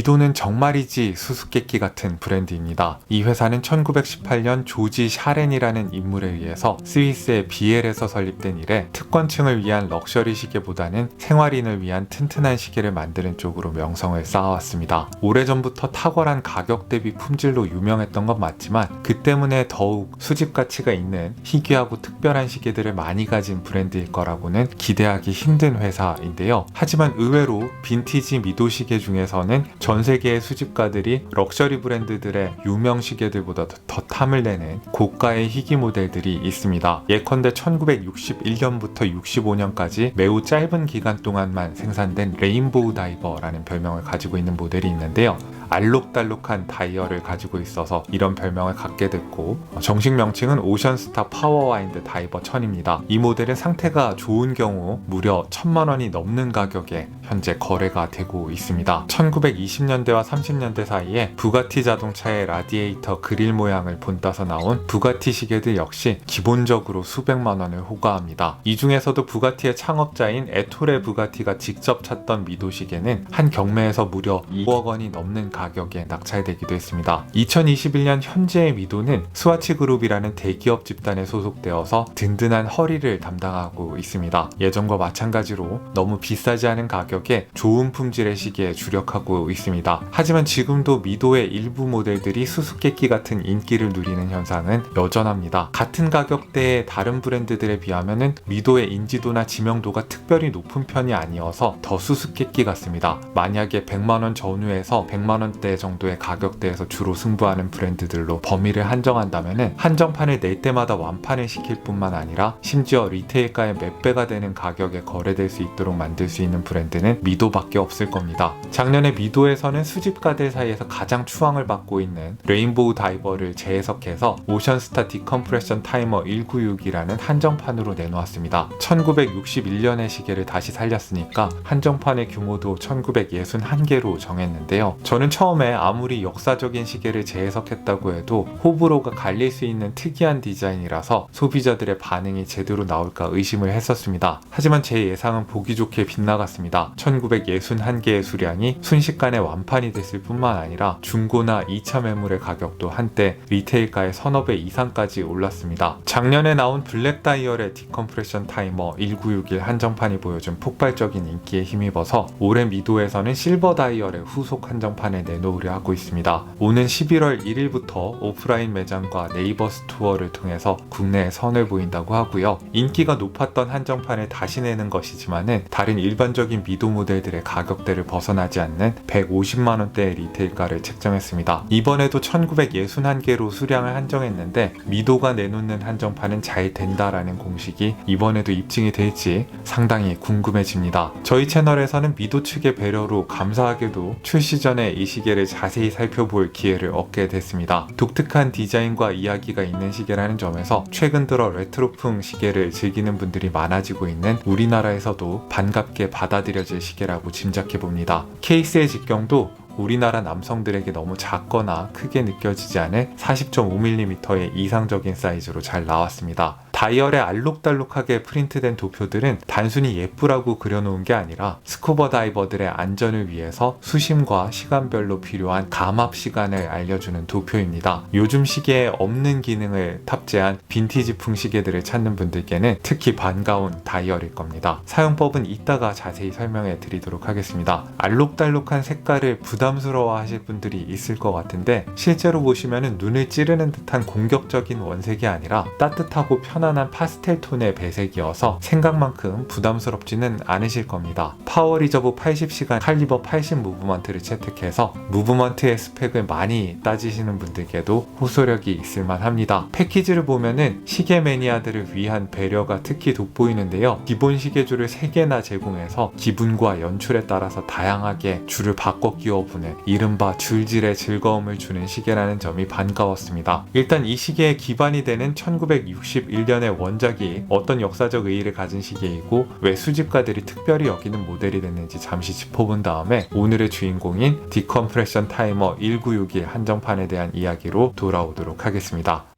미도는 정말이지 수수께끼 같은 브랜드입니다. 이 회사는 1918년 조지 샤렌이라는 인물에 의해서 스위스의 비엘에서 설립된 이래 특권층을 위한 럭셔리 시계보다는 생활인을 위한 튼튼한 시계를 만드는 쪽으로 명성을 쌓아왔습니다. 오래전부터 탁월한 가격 대비 품질로 유명했던 건 맞지만 그 때문에 더욱 수집 가치가 있는 희귀하고 특별한 시계들을 많이 가진 브랜드일 거라고는 기대하기 힘든 회사인데요. 하지만 의외로 빈티지 미도 시계 중에서는 전 세계의 수집가들이 럭셔리 브랜드들의 유명 시계들보다 더, 더 탐을 내는 고가의 희귀 모델들이 있습니다. 예컨대 1961년부터 65년까지 매우 짧은 기간 동안만 생산된 레인보우 다이버라는 별명을 가지고 있는 모델이 있는데요. 알록달록한 다이얼을 가지고 있어서 이런 별명을 갖게 됐고 정식 명칭은 오션스타 파워와인드 다이버 1000입니다. 이 모델은 상태가 좋은 경우 무려 1000만 원이 넘는 가격에 현재 거래가 되고 있습니다. 1920년대와 30년대 사이에 부가티 자동차의 라디에이터 그릴 모양을 본따서 나온 부가티 시계들 역시 기본적으로 수백만 원을 호가합니다. 이 중에서도 부가티의 창업자인 에토레 부가티가 직접 찾던 미도 시계는 한 경매에서 무려 2억 원이 넘는 가격 에 낙찰되기도 했습니다. 2021년 현재의 미도는 스와치 그룹이라는 대기업 집단에 소속되어서 든든한 허리를 담당하고 있습니다. 예전과 마찬가지로 너무 비싸지 않은 가격에 좋은 품질의 시계에 주력하고 있습니다. 하지만 지금도 미도의 일부 모델들이 수수께끼 같은 인기를 누리는 현상은 여전합니다. 같은 가격대의 다른 브랜드들에 비하면 미도의 인지도나 지명도가 특별히 높은 편이 아니어서 더 수수께끼 같습니다. 만약에 100만원 전후에서 100만원 대 정도의 가격대에서 주로 승부하는 브랜드들로 범위를 한정한다면 한정판을 낼 때마다 완판을 시킬 뿐만 아니라 심지어 리테일가의 몇 배가 되는 가격에 거래될 수 있도록 만들 수 있는 브랜드는 미도밖에 없을 겁니다. 작년에 미도에서는 수집가들 사이에서 가장 추앙을 받고 있는 레인보우 다이버를 재해석해서 오션스타 디컴프레션 타이머 196이라는 한정판으로 내놓았습니다. 1961년의 시계를 다시 살렸으니까 한정판의 규모도 1961개로 정했는데요. 저는 처음에 아무리 역사적인 시계를 재해석했다고 해도 호불호가 갈릴 수 있는 특이한 디자인이라서 소비자들의 반응이 제대로 나올까 의심을 했었습니다. 하지만 제 예상은 보기 좋게 빗나갔습니다. 1961개의 수량이 순식간에 완판이 됐을 뿐만 아니라 중고나 2차 매물의 가격도 한때 리테일가의 서너 배 이상까지 올랐습니다. 작년에 나온 블랙 다이얼의 디컴프레션 타이머 1961 한정판이 보여준 폭발적인 인기에 힘입어서 올해 미도에서는 실버 다이얼의 후속 한정판 을 내놓으려 하고 있습니다. 오는 11월 1일부터 오프라인 매장과 네이버 스토어를 통해서 국내에 선을 보인다고 하고요. 인기가 높았던 한정판을 다시 내는 것이지만은 다른 일반적인 미도 모델들의 가격대를 벗어나지 않는 150만 원대의 리테일가를 책정했습니다. 이번에도 1961개로 수량을 한정했는데 미도가 내놓는 한정판은 잘 된다라는 공식이 이번에도 입증이 될지 상당히 궁금해집니다. 저희 채널에서는 미도 측의 배려로 감사하게도 출시 전에 이 시계를 자세히 살펴볼 기회를 얻게 됐습니다. 독특한 디자인과 이야기가 있는 시계라는 점에서 최근 들어 레트로풍 시계를 즐기는 분들이 많아지고 있는 우리나라에서도 반갑게 받아들여질 시계라고 짐작해 봅니다. 케이스의 직경도 우리나라 남성들에게 너무 작거나 크게 느껴지지 않은 40.5mm의 이상적인 사이즈로 잘 나왔습니다. 다이얼에 알록달록하게 프린트된 도표들은 단순히 예쁘라고 그려놓은 게 아니라 스쿠버 다이버들의 안전을 위해서 수심과 시간별로 필요한 감압 시간을 알려주는 도표입니다. 요즘 시계에 없는 기능을 탑재한 빈티지풍 시계들을 찾는 분들께는 특히 반가운 다이얼일 겁니다. 사용법은 이따가 자세히 설명해 드리도록 하겠습니다. 알록달록한 색깔을 부 담스러워 하실 분들이 있을 것 같은데 실제로 보시면 눈을 찌르는 듯한 공격적인 원색이 아니라 따뜻하고 편안한 파스텔 톤의 배색이어서 생각만큼 부담스럽지는 않으실 겁니다. 파워 리저브 80시간 칼리버 80 무브먼트를 채택해서 무브먼트의 스펙을 많이 따지시는 분들께도 호소력이 있을 만 합니다. 패키지를 보면은 시계 매니아들을 위한 배려가 특히 돋보이는데요. 기본 시계줄을 3개나 제공해서 기분과 연출에 따라서 다양하게 줄을 바꿔 끼워 보는 이른바 줄질의 즐거움을 주는 시계라는 점이 반가웠습니다. 일단 이 시계의 기반이 되는 1961년 전의 원작이 어떤 역사적 의의를 가진 시계이고 왜 수집가들이 특별히 여기는 모델이 됐는지 잠시 짚어본 다음에 오늘의 주인공인 디컴프레션 타이머 1961 한정판에 대한 이야기로 돌아오도록 하겠습니다.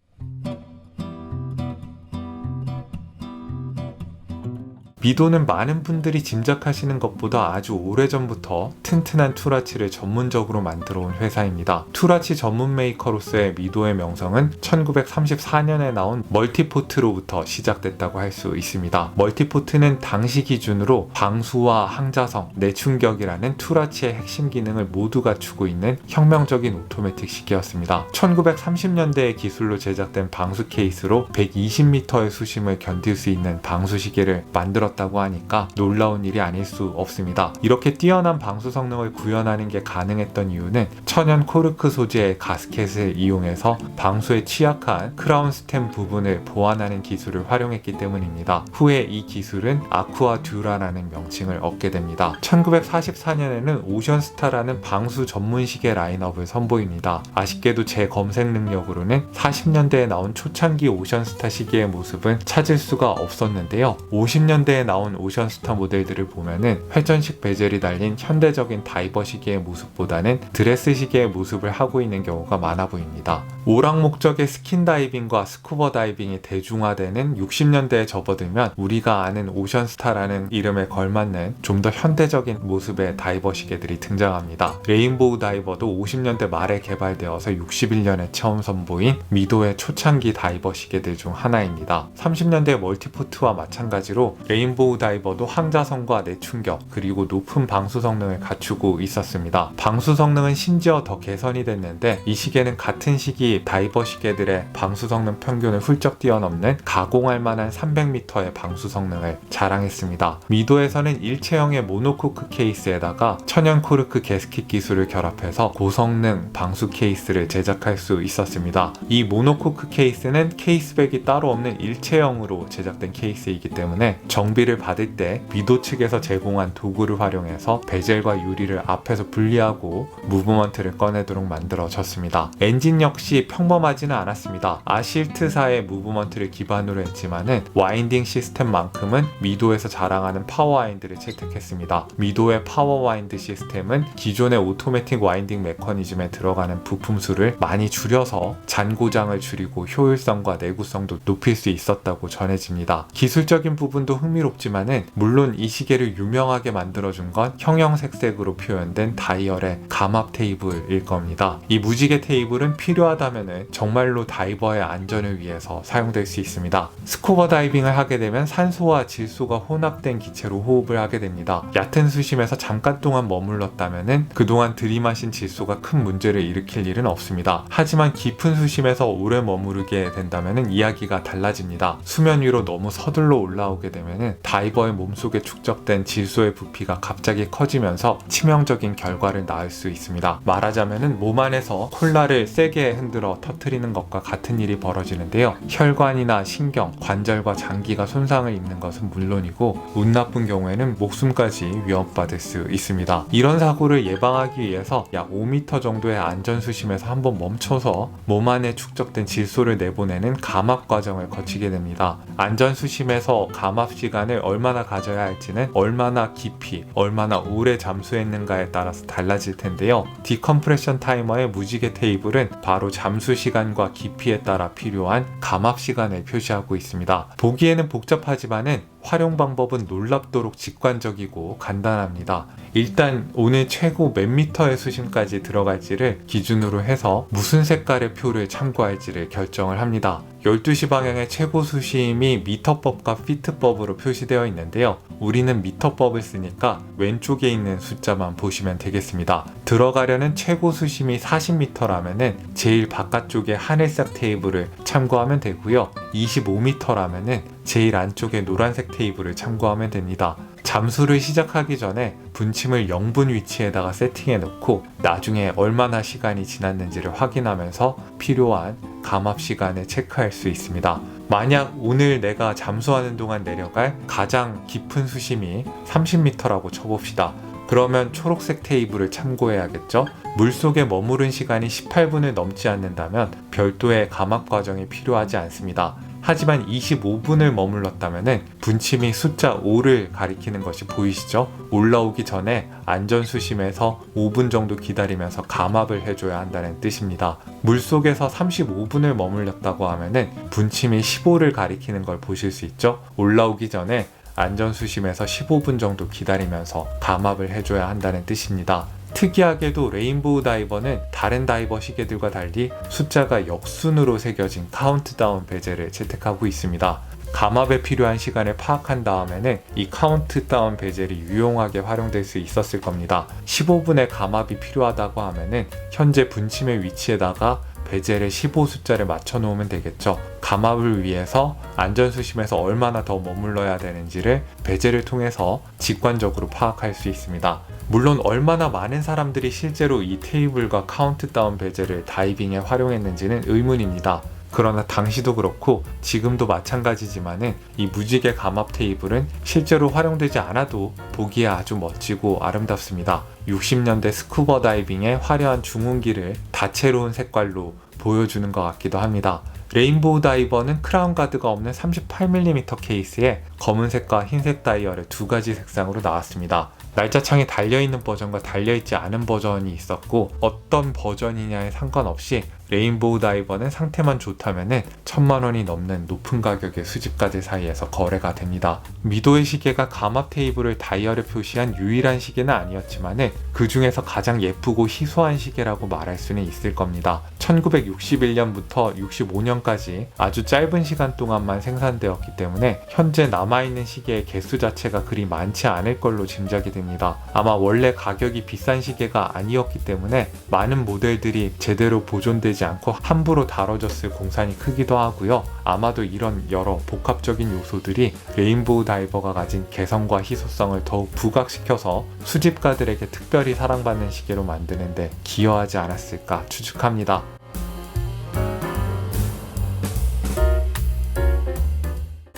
미도는 많은 분들이 짐작하시는 것보다 아주 오래전부터 튼튼한 투라치를 전문적으로 만들어 온 회사입니다. 투라치 전문 메이커로서의 미도의 명성은 1934년에 나온 멀티포트로부터 시작됐다고 할 수 있습니다. 멀티포트는 당시 기준으로 방수와 항자성, 내충격이라는 투라치의 핵심 기능을 모두 갖추고 있는 혁명적인 오토매틱 시계였습니다. 1930년대의 기술로 제작된 방수 케이스로 120m의 수심을 견딜 수 있는 방수 시계를 만들었 다고 하니까 놀라운 일이 아닐 수 없습니다. 이렇게 뛰어난 방수 성능을 구현하는 게 가능했던 이유는 천연 코르크 소재의 가스켓을 이용해서 방수에 취약한 크라운 스템 부분을 보완하는 기술을 활용했기 때문입니다. 후에 이 기술은 아쿠아 듀라라는 명칭을 얻게 됩니다. 1944년에는 오션스타라는 방수 전문 시계 라인업을 선보입니다. 아쉽게도 제 검색 능력으로는 40년대에 나온 초창기 오션스타 시계의 모습은 찾을 수가 없었는데요. 50년대에 나온 오션스타 모델들을 보면은 회전식 베젤이 달린 현대적인 다이버 시계의 모습보다는 드레스 시계의 모습을 하고 있는 경우가 많아 보입니다. 오락 목적의 스킨 다이빙과 스쿠버 다이빙이 대중화되는 60년대에 접어들면 우리가 아는 오션스타라는 이름에 걸맞는 좀 더 현대적인 모습의 다이버 시계들이 등장합니다. 레인보우 다이버도 50년대 말에 개발되어서 61년에 처음 선보인 미도의 초창기 다이버 시계들 중 하나입니다. 30년대 멀티포트와 마찬가지로 레인보우 다이버도 항자성과 내충격 그리고 높은 방수 성능을 갖추고 있었습니다. 방수 성능은 심지어 더 개선이 됐는데 이 시계는 같은 시기 다이버 시계들의 방수 성능 평균을 훌쩍 뛰어넘는 가공할 만한 300m의 방수 성능을 자랑했습니다. 미도에서는 일체형의 모노코크 케이스에다가 천연 코르크 게스킷 기술을 결합해서 고성능 방수 케이스를 제작할 수 있었습니다. 이 모노코크 케이스는 케이스백이 따로 없는 일체형으로 제작된 케이스이기 때문에 정비 를 받을 때 미도 측에서 제공한 도구를 활용해서 베젤과 유리를 앞에서 분리하고 무브먼트를 꺼내도록 만들어졌습니다. 엔진 역시 평범하지는 않았습니다. 아실트사의 무브먼트를 기반으로 했지만은 와인딩 시스템만큼은 미도에서 자랑하는 파워 와인드를 채택했습니다. 미도의 파워 와인드 시스템은 기존의 오토매틱 와인딩 메커니즘에 들어가는 부품 수를 많이 줄여서 잔고장을 줄이고 효율성과 내구성도 높일 수 있었다고 전해집니다. 기술적인 부분도 흥미롭 지만은 물론 이 시계를 유명하게 만들어준 건 형형색색으로 표현된 다이얼의 감압 테이블일 겁니다. 이 무지개 테이블은 필요하다면 정말로 다이버의 안전을 위해서 사용될 수 있습니다. 스쿠버 다이빙을 하게 되면 산소와 질소가 혼합된 기체로 호흡을 하게 됩니다. 얕은 수심에서 잠깐 동안 머물렀다면 그동안 들이마신 질소가 큰 문제를 일으킬 일은 없습니다. 하지만 깊은 수심에서 오래 머무르게 된다면 이야기가 달라집니다. 수면 위로 너무 서둘러 올라오게 되면 다이버의 몸속에 축적된 질소의 부피가 갑자기 커지면서 치명적인 결과를 낳을 수 있습니다. 말하자면 몸 안에서 콜라를 세게 흔들어 터트리는 것과 같은 일이 벌어지는데요. 혈관이나 신경, 관절과 장기가 손상을 입는 것은 물론이고 운 나쁜 경우에는 목숨까지 위협받을 수 있습니다. 이런 사고를 예방하기 위해서 약 5m 정도의 안전 수심에서 한번 멈춰서 몸 안에 축적된 질소를 내보내는 감압 과정을 거치게 됩니다. 안전 수심에서 감압 시간 을 얼마나 가져야 할지는 얼마나 깊이, 얼마나 오래 잠수했는가에 따라서 달라질 텐데요. 디컴프레션 타이머의 무지개 테이블은 바로 잠수 시간과 깊이에 따라 필요한 감압 시간을 표시하고 있습니다. 보기에는 복잡하지만은 활용 방법은 놀랍도록 직관적이고 간단합니다. 일단 오늘 최고 몇 미터의 수심까지 들어갈지를 기준으로 해서 무슨 색깔의 표를 참고할지를 결정을 합니다. 12시 방향의 최고 수심이 미터법과 피트법으로 표시되어 있는데요. 우리는 미터법을 쓰니까 왼쪽에 있는 숫자만 보시면 되겠습니다. 들어가려는 최고 수심이 40m라면은 제일 바깥쪽에 하늘색 테이블을 참고하면 되고요. 25m라면은 제일 안쪽에 노란색 테이블을 참고하면 됩니다. 잠수를 시작하기 전에 분침을 0분 위치에다가 세팅해 놓고 나중에 얼마나 시간이 지났는지를 확인하면서 필요한 감압 시간을 체크할 수 있습니다. 만약 오늘 내가 잠수하는 동안 내려갈 가장 깊은 수심이 30m라고 쳐봅시다. 그러면 초록색 테이블을 참고해야겠죠? 물속에 머무른 시간이 18분을 넘지 않는다면 별도의 감압 과정이 필요하지 않습니다. 하지만 25분을 머물렀다면 분침이 숫자 5를 가리키는 것이 보이시죠? 올라오기 전에 안전 수심에서 5분 정도 기다리면서 감압을 해줘야 한다는 뜻입니다. 물속에서 35분을 머물렀다고 하면은 분침이 15를 가리키는 걸 보실 수 있죠? 올라오기 전에 안전수심에서 15분 정도 기다리면서 감압을 해줘야 한다는 뜻입니다. 특이하게도 레인보우 다이버는 다른 다이버 시계들과 달리 숫자가 역순으로 새겨진 카운트다운 베젤을 채택하고 있습니다. 감압에 필요한 시간을 파악한 다음에는 이 카운트다운 베젤이 유용하게 활용될 수 있었을 겁니다. 15분의 감압이 필요하다고 하면은 현재 분침의 위치에다가 베젤의 15 숫자를 맞춰 놓으면 되겠죠. 감압을 위해서 안전수심에서 얼마나 더 머물러야 되는지를 베젤을 통해서 직관적으로 파악할 수 있습니다. 물론 얼마나 많은 사람들이 실제로 이 테이블과 카운트다운 베젤을 다이빙에 활용했는지는 의문입니다. 그러나 당시도 그렇고 지금도 마찬가지지만은 이 무지개 감압 테이블은 실제로 활용되지 않아도 보기에 아주 멋지고 아름답습니다. 60년대 스쿠버 다이빙의 화려한 중흥기를 다채로운 색깔로 보여주는 것 같기도 합니다. 레인보우 다이버는 크라운 가드가 없는 38mm 케이스에 검은색과 흰색 다이얼의 두 가지 색상으로 나왔습니다. 날짜창이 달려있는 버전과 달려있지 않은 버전이 있었고 어떤 버전이냐에 상관없이 레인보우 다이버는 상태만 좋다면 천만 원이 넘는 높은 가격의 수집가들 사이에서 거래가 됩니다. 미도의 시계가 감압 테이블을 다이얼에 표시한 유일한 시계는 아니었지만 그 중에서 가장 예쁘고 희소한 시계라고 말할 수는 있을 겁니다. 1961년부터 65년까지 아주 짧은 시간 동안만 생산되었기 때문에 현재 남아 있는 시계의 개수 자체가 그리 많지 않을 걸로 짐작이 됩니다. 아마 원래 가격이 비싼 시계가 아니었기 때문에 많은 모델들이 제대로 보존되지 않고 함부로 다뤄졌을 공산이 크기도 하고요. 아마도 이런 여러 복합적인 요소들이 레인보우 다이버가 가진 개성과 희소성을 더욱 부각시켜서 수집가들에게 특별히 사랑받는 시계로 만드는데 기여하지 않았을까 추측합니다.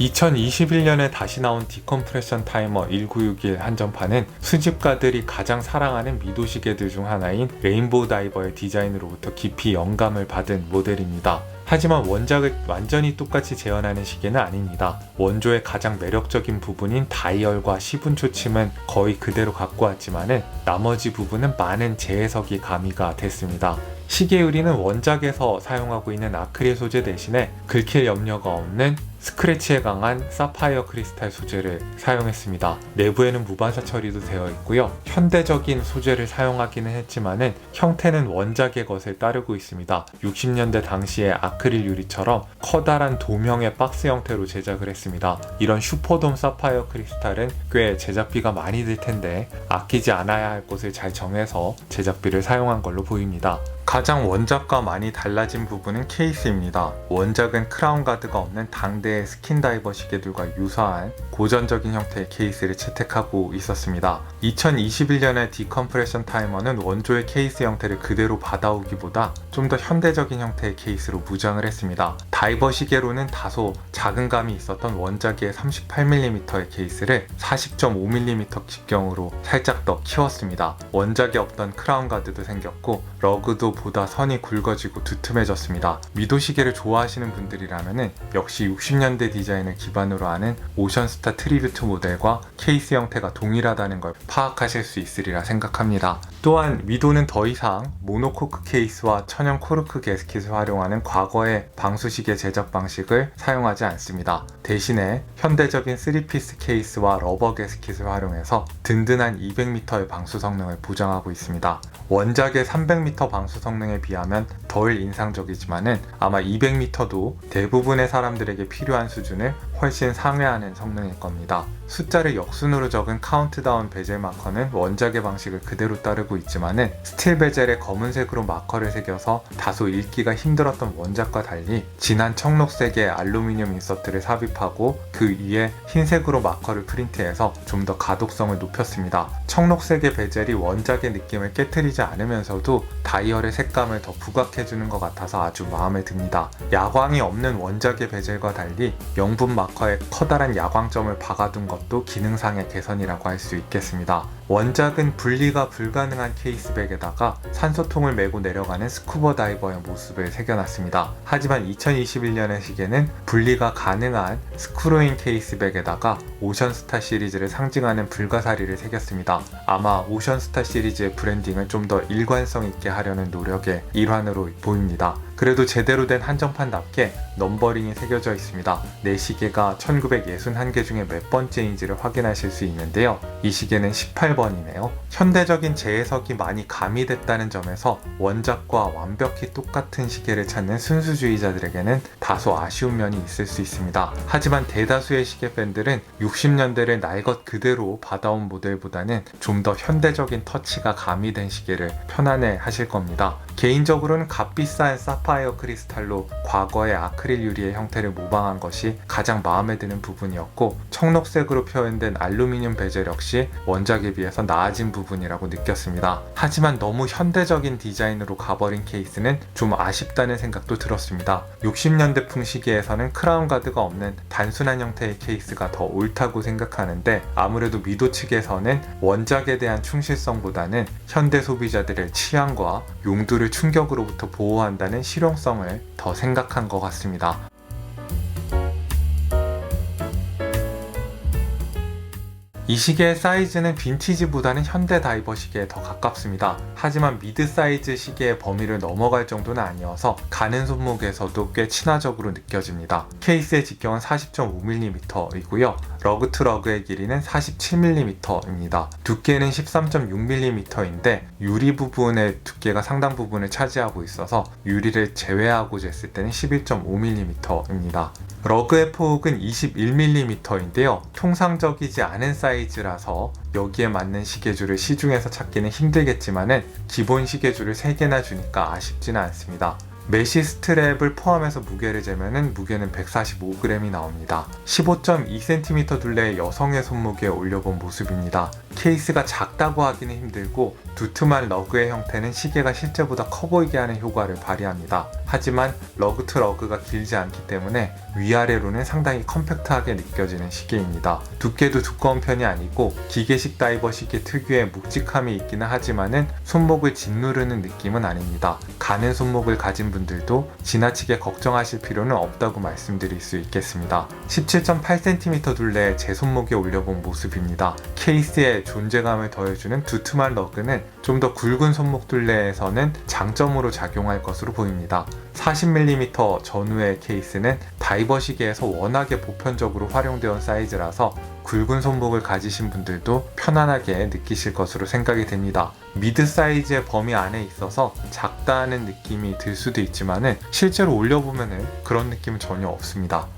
2021년에 다시 나온 디컴프레션 타이머 1961 한정판은 수집가들이 가장 사랑하는 미도 시계들 중 하나인 레인보우 다이버의 디자인으로부터 깊이 영감을 받은 모델입니다. 하지만 원작을 완전히 똑같이 재현하는 시계는 아닙니다. 원조의 가장 매력적인 부분인 다이얼과 시분 초침은 거의 그대로 갖고 왔지만은 나머지 부분은 많은 재해석이 가미가 됐습니다. 시계 의리는 원작에서 사용하고 있는 아크릴 소재 대신에 긁힐 염려가 없는 스크래치에 강한 사파이어 크리스탈 소재를 사용했습니다. 내부에는 무반사 처리도 되어 있고요. 현대적인 소재를 사용하기는 했지만은 형태는 원작의 것을 따르고 있습니다. 60년대 당시의 아크릴 유리처럼 커다란 도명의 박스 형태로 제작을 했습니다. 이런 슈퍼돔 사파이어 크리스탈은 꽤 제작비가 많이 들 텐데 아끼지 않아야 할 곳을 잘 정해서 제작비를 사용한 걸로 보입니다. 가장 원작과 많이 달라진 부분은 케이스입니다. 원작은 크라운 가드가 없는 당대의 스킨 다이버 시계들과 유사한 고전적인 형태의 케이스를 채택하고 있었습니다. 2021년의 디컴프레션 타이머는 원조의 케이스 형태를 그대로 받아오기보다 좀 더 현대적인 형태의 케이스로 무장을 했습니다. 다이버 시계로는 다소 작은 감이 있었던 원작의 38mm의 케이스를 40.5mm 직경으로 살짝 더 키웠습니다. 원작에 없던 크라운 가드도 생겼고 러그도 보다 선이 굵어지고 두툼해졌습니다. 미도 시계를 좋아하시는 분들이라면 역시 60년대 디자인을 기반으로 하는 오션스타 트리뷰트 모델과 케이스 형태가 동일하다는 걸 파악하실 수 있으리라 생각합니다. 또한 미도는 더 이상 모노코크 케이스와 천연 코르크 게스킷을 활용하는 과거의 방수시계 제작 방식을 사용하지 않습니다. 대신에 현대적인 3피스 케이스와 러버 게스킷을 활용해서 든든한 200m의 방수 성능을 보장하고 있습니다. 원작의 300m 방수 성능 에 비하면 덜 인상적이지만은 아마 200m도 대부분의 사람들에게 필요한 수준을 훨씬 상회하는 성능일 겁니다. 숫자를 역순으로 적은 카운트다운 베젤 마커는 원작의 방식을 그대로 따르고 있지만은 스틸 베젤에 검은색으로 마커를 새겨서 다소 읽기가 힘들었던 원작과 달리 진한 청록색의 알루미늄 인서트를 삽입하고 그 위에 흰색으로 마커를 프린트해서 좀 더 가독성을 높였습니다. 청록색의 베젤이 원작의 느낌을 깨뜨리지 않으면서도 다이얼의 색감을 더 부각해주는 것 같아서 아주 마음에 듭니다. 야광이 없는 원작의 베젤과 달리 명분 마커에 커다란 야광점을 박아둔 것도 기능상의 개선이라고 할 수 있겠습니다. 원작은 분리가 불가능한 케이스백에다가 산소통을 메고 내려가는 스쿠버 다이버의 모습을 새겨놨습니다. 하지만 2021년의 시계는 분리가 가능한 스크루인 케이스백에다가 오션스타 시리즈를 상징하는 불가사리를 새겼습니다. 아마 오션스타 시리즈의 브랜딩을 좀 더 일관성 있게 하려는 노력의 일환으로 보입니다. 그래도 제대로 된 한정판답게 넘버링이 새겨져 있습니다. 내 시계가 1961개 중에 몇 번째인지를 확인하실 수 있는데요. 이 시계는 18번이네요. 현대적인 재해석이 많이 가미됐다는 점에서 원작과 완벽히 똑같은 시계를 찾는 순수주의자들에게는 다소 아쉬운 면이 있을 수 있습니다. 하지만 대다수의 시계 팬들은 60년대를 날 것 그대로 받아온 모델보다는 좀 더 현대적인 터치가 가미된 시계를 편안해 하실 겁니다. 개인적으로는 값비싼 사파이어 크리스탈로 과거의 아크릴 유리의 형태를 모방한 것이 가장 마음에 드는 부분이었고 청록색으로 표현된 알루미늄 베젤 역시 원작에 비해서 나아진 부분이라고 느꼈습니다. 하지만 너무 현대적인 디자인으로 가버린 케이스는 좀 아쉽다는 생각도 들었습니다. 60년대풍 시기에서는 크라운 가드가 없는 단순한 형태의 케이스가 더 옳다고 생각하는데 아무래도 미도 측에서는 원작에 대한 충실성보다는 현대 소비자들의 취향과 용도를 충격으로부터 보호한다는 실용성을 더 생각한 것 같습니다. 이 시계의 사이즈는 빈티지보다는 현대 다이버 시계에 더 가깝습니다. 하지만 미드 사이즈 시계의 범위를 넘어갈 정도는 아니어서 가는 손목에서도 꽤 친화적으로 느껴집니다. 케이스의 직경은 40.5mm이고요. 러그 투 러그의 길이는 47mm입니다. 두께는 13.6mm인데 유리 부분의 두께가 상당 부분을 차지하고 있어서 유리를 제외하고 쟀을 때는 11.5mm입니다. 러그의 폭은 21mm인데요. 통상적이지 않은 사이즈 라서 여기에 맞는 시계줄을 시중에서 찾기는 힘들겠지만은 기본 시계줄을 3개나 주니까 아쉽지는 않습니다. 메시 스트랩을 포함해서 무게를 재면은 무게는 145g이 나옵니다. 15.2cm 둘레의 여성의 손목에 올려본 모습입니다. 케이스가 작다고 하기는 힘들고 두툼한 러그의 형태는 시계가 실제보다 커 보이게 하는 효과를 발휘합니다. 하지만 러그 투 러그가 길지 않기 때문에 위아래로는 상당히 컴팩트하게 느껴지는 시계입니다. 두께도 두꺼운 편이 아니고 기계식 다이버 시계 특유의 묵직함이 있기는 하지만은 손목을 짓누르는 느낌은 아닙니다. 가는 손목을 가진 분들도 지나치게 걱정하실 필요는 없다고 말씀드릴 수 있겠습니다. 17.8cm 둘레의 제 손목에 올려본 모습입니다. 케이스 에 존재감을 더해주는 두툼한 러그는 좀 더 굵은 손목 둘레에서는 장점으로 작용할 것으로 보입니다. 40mm 전후의 케이스는 다이버 시계에서 워낙에 보편적으로 활용되어 사이즈라서 굵은 손목을 가지신 분들도 편안하게 느끼실 것으로 생각이 됩니다. 미드 사이즈의 범위 안에 있어서 작다는 느낌이 들 수도 있지만은 실제로 올려보면은 그런 느낌은 전혀 없습니다.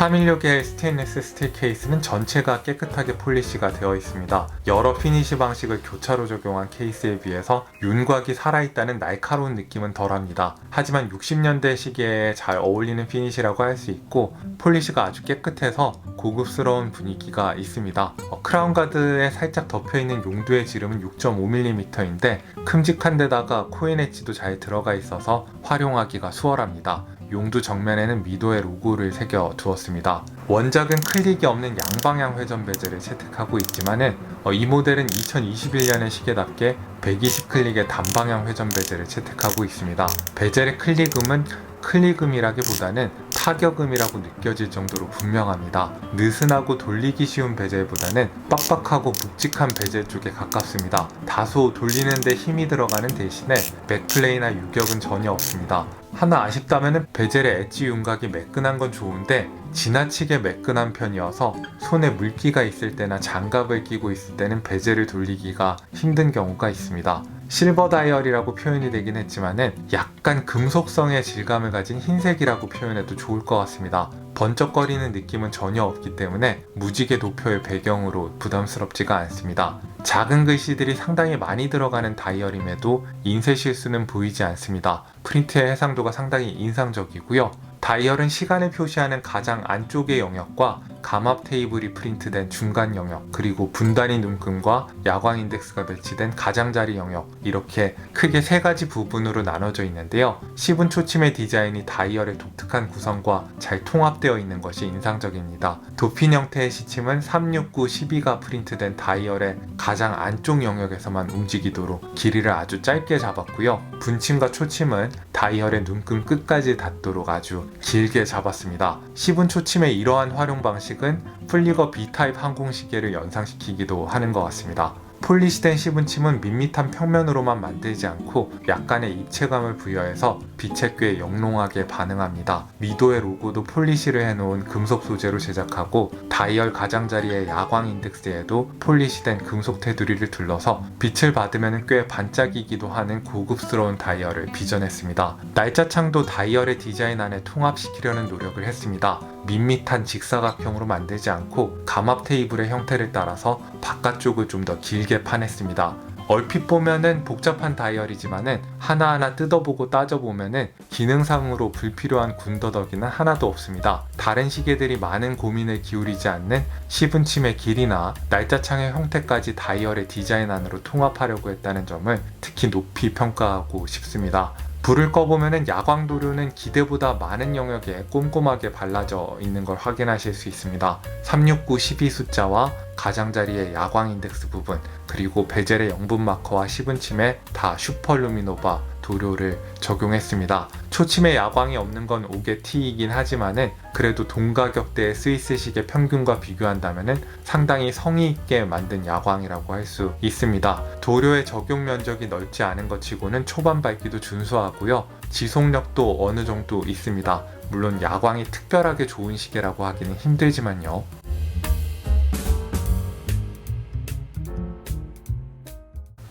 316의 스테인리스 스틸 케이스는 전체가 깨끗하게 폴리시가 되어 있습니다. 여러 피니시 방식을 교차로 적용한 케이스에 비해서 윤곽이 살아있다는 날카로운 느낌은 덜합니다. 하지만 60년대 시기에 잘 어울리는 피니시라고 할 수 있고 폴리시가 아주 깨끗해서 고급스러운 분위기가 있습니다. 어, 크라운 가드에 살짝 덮여있는 용두의 지름은 6.5mm인데 큼직한 데다가 코인 엣지도 잘 들어가 있어서 활용하기가 수월합니다. 용두 정면에는 미도의 로고를 새겨 두었습니다. 원작은 클릭이 없는 양방향 회전 베젤을 채택하고 있지만은 어, 이 모델은 2021년의 시계답게 120클릭의 단방향 회전 베젤을 채택하고 있습니다. 베젤의 클릭음은 클릭음이라기보다는 타격음이라고 느껴질 정도로 분명합니다. 느슨하고 돌리기 쉬운 베젤보다는 빡빡하고 묵직한 베젤 쪽에 가깝습니다. 다소 돌리는데 힘이 들어가는 대신에 백플레이나 유격은 전혀 없습니다. 하나 아쉽다면 베젤의 엣지 윤곽이 매끈한 건 좋은데 지나치게 매끈한 편이어서 손에 물기가 있을 때나 장갑을 끼고 있을 때는 베젤을 돌리기가 힘든 경우가 있습니다. 실버 다이얼이라고 표현이 되긴 했지만은 약간 금속성의 질감을 가진 흰색이라고 표현해도 좋을 것 같습니다. 번쩍거리는 느낌은 전혀 없기 때문에 무지개 도표의 배경으로 부담스럽지가 않습니다. 작은 글씨들이 상당히 많이 들어가는 다이얼임에도 인쇄 실수는 보이지 않습니다. 프린트의 해상도가 상당히 인상적이고요. 다이얼은 시간을 표시하는 가장 안쪽의 영역과 감압 테이블이 프린트된 중간 영역, 그리고 분단위 눈금과 야광 인덱스가 배치된 가장자리 영역, 이렇게 크게 세 가지 부분으로 나눠져 있는데요. 시분 초침의 디자인이 다이얼의 독특한 구성과 잘 통합되어 있는 것이 인상적입니다. 도핀 형태의 시침은 369, 12가 프린트된 다이얼의 가장 안쪽 영역에서만 움직이도록 길이를 아주 짧게 잡았고요. 분침과 초침은 다이얼의 눈금 끝까지 닿도록 아주 길게 잡았습니다. 시분 초침의 이러한 활용 방식 은 플리거 B타입 항공시계를 연상시키기도 하는 것 같습니다. 폴리시된 시분침은 밋밋한 평면으로만 만들지 않고 약간의 입체감을 부여해서 빛에 꽤 영롱하게 반응합니다. 미도의 로고도 폴리시를 해놓은 금속 소재로 제작하고 다이얼 가장자리의 야광 인덱스에도 폴리시된 금속 테두리를 둘러서 빛을 받으면 꽤 반짝이기도 하는 고급스러운 다이얼을 빚어냈습니다. 날짜창도 다이얼의 디자인 안에 통합시키려는 노력을 했습니다. 밋밋한 직사각형으로 만들지 않고 감압 테이블의 형태를 따라서 바깥쪽을 좀 더 길게 파냈습니다. 얼핏 보면은 복잡한 다이얼이지만은 하나하나 뜯어보고 따져보면은 기능상으로 불필요한 군더더기는 하나도 없습니다. 다른 시계들이 많은 고민을 기울이지 않는 시분침의 길이나 날짜창의 형태까지 다이얼의 디자인 안으로 통합하려고 했다는 점을 특히 높이 평가하고 싶습니다. 불을 꺼보면 야광도료는 기대보다 많은 영역에 꼼꼼하게 발라져 있는 걸 확인하실 수 있습니다. 369 12 숫자와 가장자리의 야광 인덱스 부분 그리고 베젤의 영분 마커와 시분침에 다 슈퍼루미노바 도료를 적용했습니다. 초침에 야광이 없는 건 5개 T이긴 하지만은 그래도 동가격대의 스위스식의 평균과 비교한다면은 상당히 성의 있게 만든 야광이라고 할 수 있습니다. 도료의 적용 면적이 넓지 않은 것 치고는 초반 밝기도 준수하고요. 지속력도 어느 정도 있습니다. 물론 야광이 특별하게 좋은 시계라고 하기는 힘들지만요.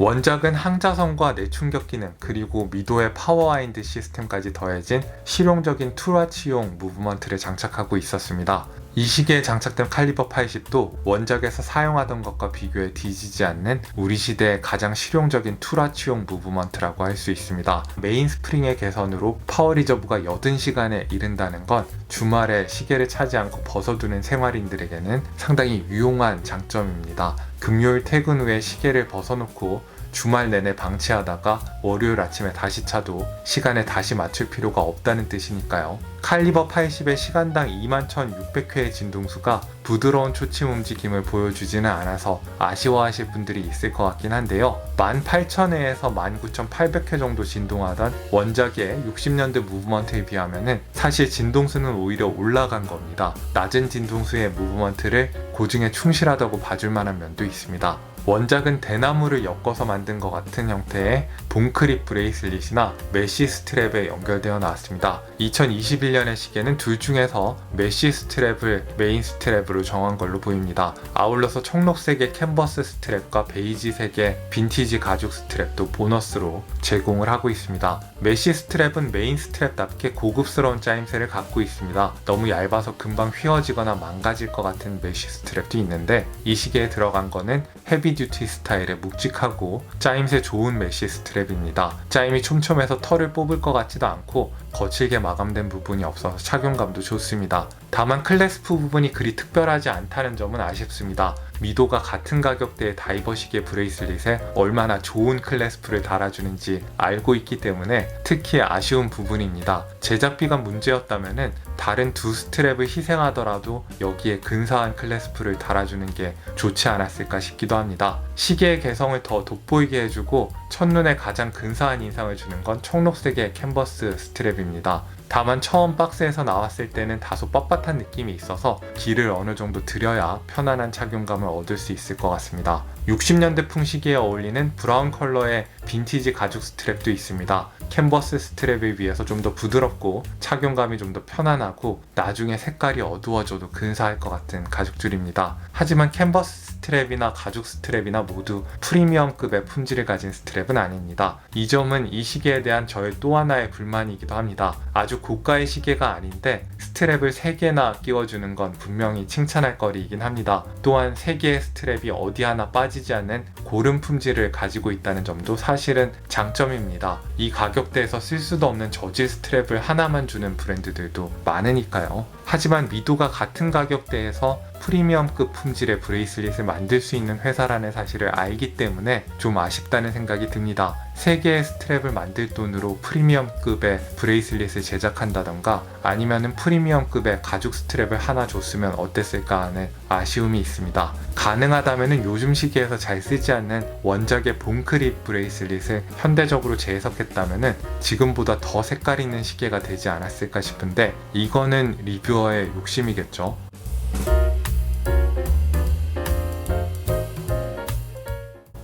원작은 항자성과 내충격 기능 그리고 미도의 파워와인드 시스템까지 더해진 실용적인 투라치용 무브먼트를 장착하고 있었습니다. 이 시계에 장착된 칼리버 80도 원작에서 사용하던 것과 비교해 뒤지지 않는 우리 시대의 가장 실용적인 투라치용 무브먼트라고 할 수 있습니다. 메인 스프링의 개선으로 파워 리저브가 80시간에 이른다는 건 주말에 시계를 차지 않고 벗어두는 생활인들에게는 상당히 유용한 장점입니다. 금요일 퇴근 후에 시계를 벗어놓고 주말 내내 방치하다가 월요일 아침에 다시 차도 시간에 다시 맞출 필요가 없다는 뜻이니까요. 칼리버 80의 시간당 21,600회의 진동수가 부드러운 초침 움직임을 보여주지는 않아서 아쉬워하실 분들이 있을 것 같긴 한데요. 18,000회에서 19,800회 정도 진동하던 원작의 60년대 무브먼트에 비하면 사실 진동수는 오히려 올라간 겁니다. 낮은 진동수의 무브먼트를 고증에 충실하다고 봐줄 만한 면도 있습니다. 원작은 대나무를 엮어서 만든 것 같은 형태의 봉크립 브레이슬릿이나 메쉬 스트랩에 연결되어 나왔습니다. 2021년의 시계는 둘 중에서 메쉬 스트랩을 메인 스트랩으로 정한 걸로 보입니다. 아울러서 청록색의 캔버스 스트랩과 베이지색의 빈티지 가죽 스트랩도 보너스로 제공을 하고 있습니다. 메쉬 스트랩은 메인 스트랩답게 고급스러운 짜임새를 갖고 있습니다. 너무 얇아서 금방 휘어지거나 망가질 것 같은 메쉬 스트랩도 있는데 이 시계에 들어간 거는 헤비 듀티 스타일의 묵직하고 짜임새 좋은 메쉬 스트랩입니다. 짜임이 촘촘해서 털을 뽑을 것 같지도 않고 거칠게 마감된 부분이 없어서 착용감도 좋습니다. 다만 클래스프 부분이 그리 특별하지 않다는 점은 아쉽습니다. 미도가 같은 가격대의 다이버 시계 브레이슬릿에 얼마나 좋은 클래스프를 달아주는지 알고 있기 때문에 특히 아쉬운 부분입니다. 제작비가 문제였다면 다른 두 스트랩을 희생하더라도 여기에 근사한 클래스프를 달아주는 게 좋지 않았을까 싶기도 합니다. 시계의 개성을 더 돋보이게 해주고 첫눈에 가장 근사한 인상을 주는 건 청록색의 캔버스 스트랩입니다. 다만 처음 박스에서 나왔을 때는 다소 뻣뻣한 느낌이 있어서 길을 어느 정도 들여야 편안한 착용감을 얻을 수 있을 것 같습니다. 60년대 풍 시기에 어울리는 브라운 컬러의 빈티지 가죽 스트랩도 있습니다. 캔버스 스트랩에 비해서 좀 더 부드럽고 착용감이 좀 더 편안하고 나중에 색깔이 어두워져도 근사할 것 같은 가죽줄입니다. 하지만 캔버스 스트랩이나 가죽 스트랩이나 모두 프리미엄급의 품질을 가진 스트랩은 아닙니다. 이 점은 이 시계에 대한 저의 또 하나의 불만이기도 합니다. 아주 고가의 시계가 아닌데 스트랩을 3개나 끼워주는 건 분명히 칭찬할 거리이긴 합니다. 또한 3개의 스트랩이 어디 하나 빠지지 않는 고른 품질을 가지고 있다는 점도 사실은 장점입니다. 이 가격대에서 쓸 수도 없는 저질 스트랩을 하나만 주는 브랜드들도 많으니까요. 하지만 미도가 같은 가격대에서 프리미엄급 품질의 브레이슬릿을 만들 수 있는 회사라는 사실을 알기 때문에 좀 아쉽다는 생각이 듭니다. 3개의 스트랩을 만들 돈으로 프리미엄급의 브레이슬릿을 제작한다던가 아니면은 프리미엄급의 가죽 스트랩을 하나 줬으면 어땠을까 하는 아쉬움이 있습니다. 가능하다면은 요즘 시기에서 잘 쓰지 않는 원작의 봉크립 브레이슬릿을 현대적으로 재해석했다면은 지금보다 더 색깔 있는 시계가 되지 않았을까 싶은데 이거는 리뷰어의 욕심이겠죠.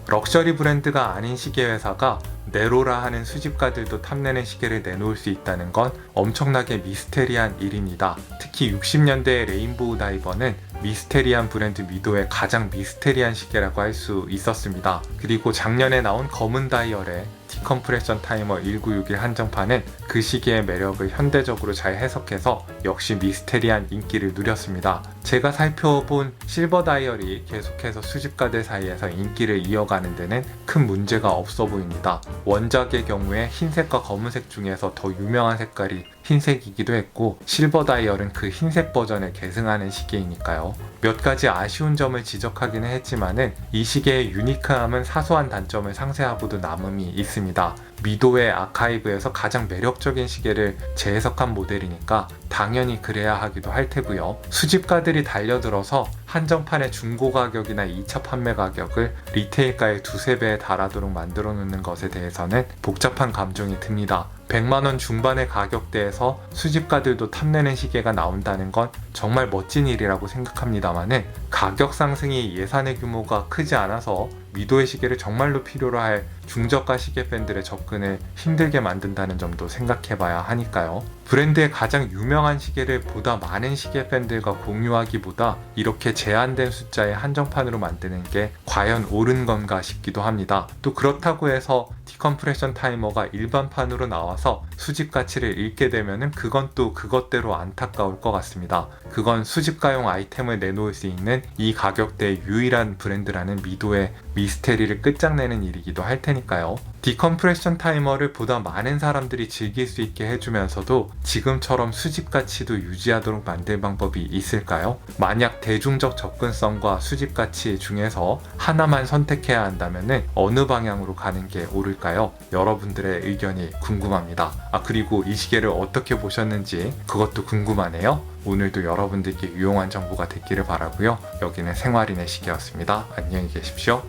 럭셔리 브랜드가 아닌 시계 회사가 네로라 하는 수집가들도 탐내는 시계를 내놓을 수 있다는 건 엄청나게 미스테리한 일입니다. 특히 60년대의 레인보우 다이버는 미스테리한 브랜드 미도의 가장 미스테리한 시계라고 할 수 있었습니다. 그리고 작년에 나온 검은 다이얼의 디컴프레션 타이머 1961 한정판은 그 시계의 매력을 현대적으로 잘 해석해서 역시 미스테리한 인기를 누렸습니다. 제가 살펴본 실버 다이얼이 계속해서 수집가들 사이에서 인기를 이어가는 데는 큰 문제가 없어 보입니다. 원작의 경우에 흰색과 검은색 중에서 더 유명한 색깔이 흰색이기도 했고 실버 다이얼은 그 흰색 버전을 계승하는 시계이니까요. 몇 가지 아쉬운 점을 지적하기는 했지만은 이 시계의 유니크함은 사소한 단점을 상쇄하고도 남음이 있습니다. 미도의 아카이브에서 가장 매력적인 시계를 재해석한 모델이니까 당연히 그래야 하기도 할 테고요. 수집가들이 달려들어서 한정판의 중고 가격이나 2차 판매 가격을 리테일가의 두세 배에 달하도록 만들어 놓는 것에 대해서는 복잡한 감정이 듭니다. 100만원 중반의 가격대에서 수집가들도 탐내는 시계가 나온다는 건 정말 멋진 일이라고 생각합니다만은 가격 상승이 예산의 규모가 크지 않아서 미도의 시계를 정말로 필요로 할 중저가 시계 팬들의 접근을 힘들게 만든다는 점도 생각해 봐야 하니까요. 브랜드의 가장 유명한 시계를 보다 많은 시계 팬들과 공유하기보다 이렇게 제한된 숫자의 한정판으로 만드는 게 과연 옳은 건가 싶기도 합니다. 또 그렇다고 해서 디컴프레션 타이머가 일반판으로 나와서 수집 가치를 잃게 되면은 그건 또 그것대로 안타까울 것 같습니다. 그건 수집가용 아이템을 내놓을 수 있는 이 가격대의 유일한 브랜드라는 미도의 미스테리를 끝장내는 일이기도 할 테니까요. 디컴프레션 타이머를 보다 많은 사람들이 즐길 수 있게 해주면서도 지금처럼 수집 가치도 유지하도록 만들 방법이 있을까요? 만약 대중적 접근성과 수집 가치 중에서 하나만 선택해야 한다면 어느 방향으로 가는 게 옳을까요? 여러분들의 의견이 궁금합니다. 아, 그리고 이 시계를 어떻게 보셨는지 그것도 궁금하네요. 오늘도 여러분들께 유용한 정보가 됐기를 바라고요. 여기는 생활인의 시계였습니다. 안녕히 계십시오.